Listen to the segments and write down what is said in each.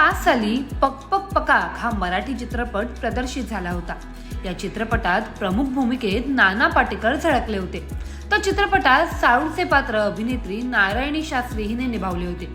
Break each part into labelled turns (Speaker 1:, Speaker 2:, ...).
Speaker 1: पाच साली पक पक पकाक हा मराठी चित्रपट प्रदर्शित झाला होता. या चित्रपटात प्रमुख भूमिकेत नाना पाटेकर झळकले होते. तर चित्रपटात साळूचे पात्र अभिनेत्री नारायणी शास्त्री हिने निभावले होते.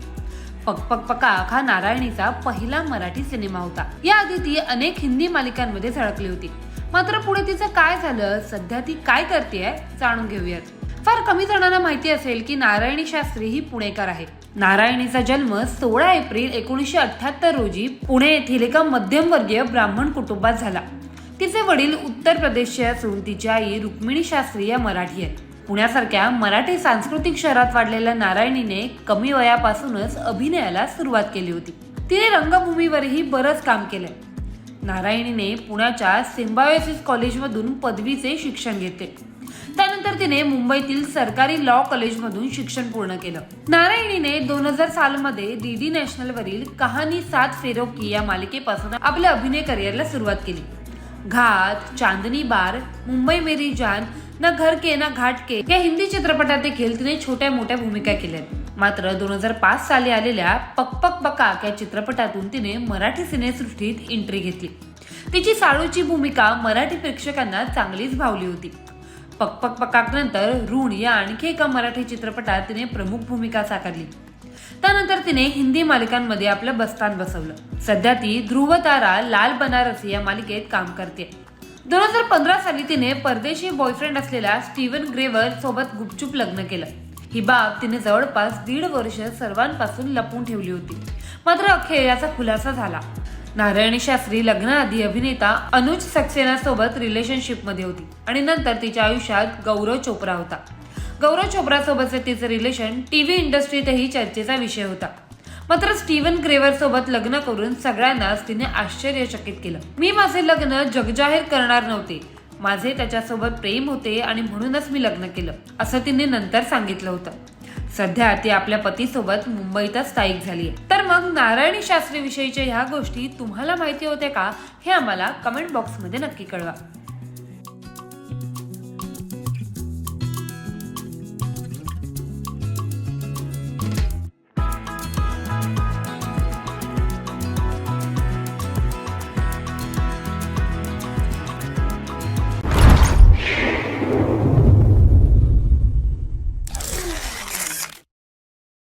Speaker 1: पक पक पकाक हा नारायणीचा पहिला मराठी सिनेमा होता. याआधी ती अनेक हिंदी मालिकांमध्ये झळकली होती. मात्र पुढे तिचं काय झालं सध्या ती काय करते जाणून घेऊयात. फार कमी जणांना माहिती असेल की नारायणी शास्त्री ही पुणेकर आहे नारायणीचा जन्म सोळा एप्रिल एकोणीसशे अठ्याहत्तर रोजी पुणे येथील एका मध्यमवर्गीय ब्राह्मण कुटुंबात झाला. तिचे वडील उत्तर प्रदेशचे असून तिची आई रुक्मिणी शास्त्री या मराठी आहेत. पुण्यासारख्या मराठी सांस्कृतिक शहरात वाढलेल्या नारायणीने कमी वयापासूनच अभिनयाला सुरुवात केली होती. तिने रंगभूमीवरही बरंच काम केलंय. नारायणीने पुण्याच्या सिम्बायोसिस कॉलेजमधून पदवीचे शिक्षण घेतले. त्यानंतर तिने मुंबईतील सरकारी लॉ कॉलेजमधून शिक्षण पूर्ण केलं. नारायणीने दोन हजार सालमध्ये डीडी डी नॅशनलवरील कहाणी सात फेरोकी या मालिकेपासून आपल्या अभिनय करिअरला सुरुवात केली. घात चांदनी बार मुंबई मेरी जान ना घर के ना घाट के या हिंदी चित्रपटात देखील तिने छोट्या मोठ्या भूमिका केल्या मात्र दोन हजार पाच साली आलेल्या पक पक या चित्रपटातून तिने मराठी सिनेसृष्टीत एंट्री घेतली. तिची साळूची भूमिका मराठी प्रेक्षकांना चांगलीच भावली होती. पक पक पकाक नंतर ऋण या आणखी एका मराठी चित्रपटात तिने प्रमुख भूमिका साकारली. त्यानंतर तिने हिंदी मालिकांमध्ये आपलं बस्तान बसवलं. सध्या ती ध्रुव तारा लाल बनारसी या मालिकेत काम करते. दोन हजार पंधरा साली तिने परदेशी बॉयफ्रेंड असलेल्या स्टीव्हन ग्रेवर सोबत गुपचूप लग्न केलं. ही बाब तिने जवळपास दीड वर्ष सर्वांपासून लपून ठेवली होती. मात्र अखेर याचा खुलासा झाला. नारायणी शास्त्री लग्नाआधी अभिनेता अनुज सक्सेना सोबत रिलेशनशिपमध्ये होती आणि नंतर तिच्या आयुष्यात गौरव चोप्रा होता. गौरव चोप्रा तिचं रिलेशन रिलेशन टीव्ही इंडस्ट्रीतही चर्चेचा विषय होता. मात्र स्टीव्हन ग्रेवर सोबत लग्न करून सगळ्यांनाच तिने आश्चर्यचकित केलं. मी माझे लग्न जगजाहीर करणार नव्हते. माझे त्याच्यासोबत प्रेम होते आणि म्हणूनच मी लग्न केलं असं तिने नंतर सांगितलं होतं. सध्या ती आपल्या पतीसोबत मुंबईतच स्थायिक झाली आहे तर मग नारायणी शास्त्री विषयीच्या ह्या गोष्टी तुम्हाला माहिती होत्या का हे आम्हाला कमेंट बॉक्समध्ये नक्की कळवा.